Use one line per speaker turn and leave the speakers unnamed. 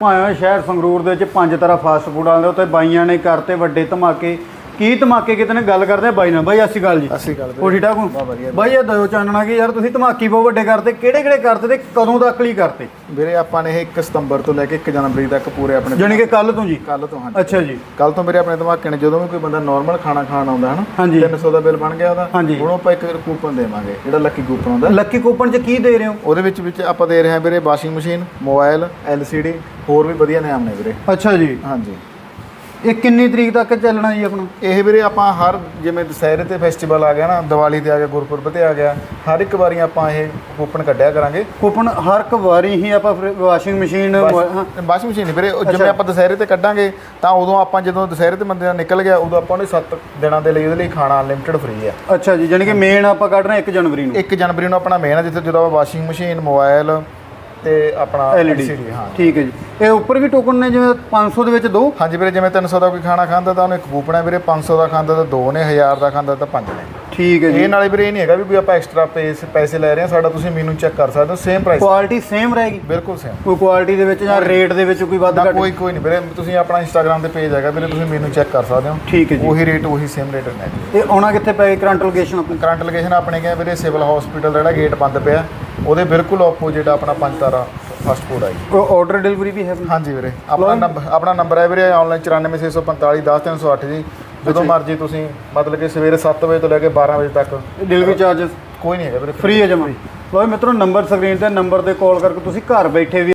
ਆਇਆ ਸ਼ਹਿਰ ਸੰਗਰੂਰ ਦੇ ਵਿੱਚ ਪੰਜ ਤਰ੍ਹਾਂ ਫਾਸਟ ਫੂਡ ਆਉਂਦੇ ਉੱਤੇ ਬਾਈਆਂ ਨੇ ਕਰਤੇ ਵੱਡੇ ਧਮਾਕੇ। ਕੀ ਧਮਾਕੇ ਕਿਤੇ ਨੇ? ਗੱਲ ਕਰਦੇ ਆ ਬਾਈ ਨਾਲ। ਬਾਈ ਅਸੀਂ ਗੱਲ ਜੀ।
ਅਸੀਂ ਗੱਲ
ਹੋ? ਠੀਕ ਹੋ। ਬਾਈ ਇਹ ਦਿਓ ਚਾਨਣਾ ਕਿ ਯਾਰ ਤੁਸੀਂ ਧਮਾਕੀ ਬਹੁਤ ਵੱਡੇ ਕਰਤੇ। ਕਿਹੜੇ ਕਿਹੜੇ ਕਰਤੇ ਤੇ ਕਦੋਂ ਤੱਕ ਲਈ ਕਰਤੇ?
ਵੀਰੇ ਆਪਾਂ ਨੇ ਇਹ 1 ਸਤੰਬਰ ਤੋਂ ਲੈ ਕੇ 1 ਜਨਵਰੀ ਤੱਕ ਪੂਰੇ ਆਪਣੇ
ਜਾਣੀ ਕਿ ਕੱਲ ਤੋਂ ਜੀ?
ਕੱਲ ਤੋਂ ਹਾਂਜੀ।
ਅੱਛਾ ਜੀ।
ਕੱਲ ਤੋਂ ਵੀਰੇ ਆਪਣੇ ਧਮਾਕੇ ਨੇ ਜਦੋਂ ਵੀ ਕੋਈ ਬੰਦਾ ਨਾਰਮਲ ਖਾਣਾ ਖਾਣ ਆਉਂਦਾ ਹੈ ਨਾ
ਹਾਂਜੀ।
300 ਦਾ ਬਿੱਲ ਬਣ ਗਿਆ ਉਹਦਾ। ਹੁਣ ਆਪਾਂ ਇੱਕ ਕੂਪਨ ਦੇਵਾਂਗੇ ਜਿਹੜਾ ਲੱਕੀ ਕੂਪਨ ਹੁੰਦਾ।
ਲੱਕੀ ਕੂਪਨ 'ਚ ਕੀ ਦੇ ਰਹੇ ਹੋ?
ਉਹਦੇ ਵਿੱਚ ਵਿੱਚ ਆਪਾਂ ਦੇ ਰਹੇ ਹਾਂ ਵੀਰੇ ਵਾਸ਼ਿੰਗ ਮਸ਼ੀਨ ਮੋਬਾਈਲ LCD ਹੋਰ ਵੀ ਵਧੀਆ ਨਾਮ ਨੇ ਵੀਰੇ।
ਅੱਛਾ ਜੀ।
ਹਾਂਜੀ।
ਇਹ ਕਿੰਨੀ ਤਰੀਕ ਤੱਕ ਚੱਲਣਾ ਜੀ ਆਪਣਾ?
ਇਹ ਵੀਰੇ ਆਪਾਂ ਹਰ ਜਿਵੇਂ ਦੁਸਹਿਰੇ ਤੇ ਫੈਸਟੀਵਲ ਆ ਗਿਆ ਨਾ ਦੀਵਾਲੀ ਤੇ ਆ ਗਿਆ ਗੁਰਪੁਰਬ ਤੇ ਆ ਗਿਆ ਹਰ ਇੱਕ ਵਾਰੀ ਆਪਾਂ ਇਹ ਕੂਪਨ ਕੱਢਿਆ ਕਰਾਂਗੇ।
ਕੂਪਨ ਹਰ ਇੱਕ ਵਾਰੀ ਹੀ ਆਪਾਂ ਵਾਸ਼ਿੰਗ ਮਸ਼ੀਨ ਹਾਂ।
ਵਾਸ਼ਿੰਗ ਮਸ਼ੀਨ ਵੀਰੇ ਉਹ ਜਿਵੇਂ ਆਪਾਂ ਦੁਸਹਿਰੇ ਤੇ ਕੱਢਾਂਗੇ ਤਾਂ ਉਦੋਂ ਆਪਾਂ ਜਦੋਂ ਦੁਸਹਿਰੇ ਤੇ ਬੰਦੇ ਦਾ ਨਿਕਲ ਗਿਆ ਉਦੋਂ ਆਪਾਂ ਉਹਨੇ 7 ਦਿਨਾਂ ਦੇ ਲਈ ਉਹਦੇ ਲਈ ਖਾਣਾ ਅਨਲਿਮਿਟਿਡ ਫ੍ਰੀ ਆ।
ਅੱਛਾ ਜੀ ਜਾਣੀ ਕਿ ਮੇਨ ਆਪਾਂ ਕੱਢ ਰਹੇ 1 ਜਨਵਰੀ ਨੂੰ।
1 ਜਨਵਰੀ ਨੂੰ ਆਪਣਾ ਮੇਨ ਆ ਜਿੱਥੇ ਜਦੋਂ ਆਪਾਂ ਵਾਸ਼ਿੰਗ ਮਸ਼ੀਨ ਮੋਬਾਈਲ ਤੇ ਆਪਣਾ
LED
LCD ਹਾਂ।
ਠੀਕ ਹੈ ਜੀ। ਇਹ ਉੱਪਰ ਵੀ ਟੋਕਨ ਨੇ ਜਿਵੇਂ 500 ਦੇ ਵਿੱਚ ਦੋ?
ਹਾਂਜੀ ਵੀਰੇ ਜਿਵੇਂ 300 ਦਾ ਕੋਈ ਖਾਣਾ ਖਾਂਦਾ ਤਾਂ ਉਹਨੂੰ ਇੱਕ ਕੂਪਨ ਹੈ ਵੀਰੇ 500 ਦਾ ਖਾਂਦਾ ਤਾਂ ਦੋ ਨੇ 1000 ਦਾ ਖਾਂਦਾ ਤਾਂ ਪੰਜ ਨੇ।
ਠੀਕ ਹੈ ਜੀ।
ਇਹ ਨਾਲੇ ਵੀਰੇ ਇਹ ਨਹੀਂ ਹੈਗਾ ਵੀ ਕੋਈ ਆਪਾਂ ਐਕਸਟਰਾ ਪੈਸੇ ਲੈ ਰਹੇ ਹਾਂ ਸਾਡਾ ਤੁਸੀਂ ਮੀਨੂ ਚੈੱਕ ਕਰ ਸਕਦੇ ਹੋ ਸੇਮ ਪ੍ਰਾਈਸ
ਕੁਆਲਿਟੀ ਸੇਮ ਰਹੇਗੀ?
ਬਿਲਕੁਲ ਸੇਮ
ਕੋਈ ਕੁਆਲਿਟੀ ਦੇ ਵਿੱਚ ਜਾਂ ਰੇਟ ਦੇ ਵਿੱਚ ਕੋਈ ਵਾਧਾ ਘੱਟ?
ਕੋਈ ਕੋਈ ਨਹੀਂ ਵੀਰੇ ਤੁਸੀਂ ਆਪਣਾ ਇੰਸਟਾਗ੍ਰam ਤੇ ਪੇਜ ਹੈਗਾ ਵੀਰੇ ਤੁਸੀਂ ਮੀਨੂ ਚੈੱਕ ਕਰ ਸਕਦੇ ਹੋ।
ਠੀਕ ਹੈ ਜੀ।
ਉਹੀ ਰੇਟ ਉਹੀ ਸੇਮ ਰੇਟ ਨੇ।
ਇਹ ਆਉਣਾ ਕਿੱਥੇ ਪਏ ਕਰੰਟ ਲੋਕੇਸ਼ਨ ਆਪਣੀ?
ਕਰੰਟ ਲੋਕੇਸ਼ਨ ਆਪਣੇ ਗਿਆ ਵੀਰੇ ਸਿਵਲ ਹਸਪੀਟਲ ਜਿਹੜਾ ਗੇਟ ਬੰਦ ਪਿਆ। ਉਹਦੇ ਬਿਲਕੁਲ ਆਪੋਜ਼ਿਟ ਆਪਣਾ ਪੰਜਤਾਰਾ ਫਾਸਟ ਫੂਡ ਆ ਜੀ।
ਆਰਡਰ ਡਿਲੀਵਰੀ ਵੀ ਹੈ
ਹਾਂਜੀ ਵੀਰੇ ਆਪਣਾ ਨੰਬਰ ਆਪਣਾ ਨੰਬਰ ਹੈ ਵੀਰੇ ਆਨਲਾਈਨ 94645 10308 ਜੀ। ਜਦੋਂ ਮਰਜ਼ੀ ਤੁਸੀਂ ਮਤਲਬ ਕਿ ਸਵੇਰੇ 7 ਵਜੇ ਤੋਂ ਲੈ ਕੇ 12 ਵਜੇ ਤੱਕ
ਡਿਲੀਵਰੀ ਚਾਰजेस
ਕੋਈ ਨਹੀਂ ਹੈਗਾ ਵੀਰੇ
ਫ੍ਰੀ ਹੈ ਜਮਾ ਲੋ ਮਿੱਤਰੋ ਨੰਬਰ ਸਕਰੀਨ ਤੇ ਨੰਬਰ ਤੇ ਕਾਲ ਕਰਕੇ ਤੁਸੀਂ ਘਰ ਬੈਠੇ ਵੀ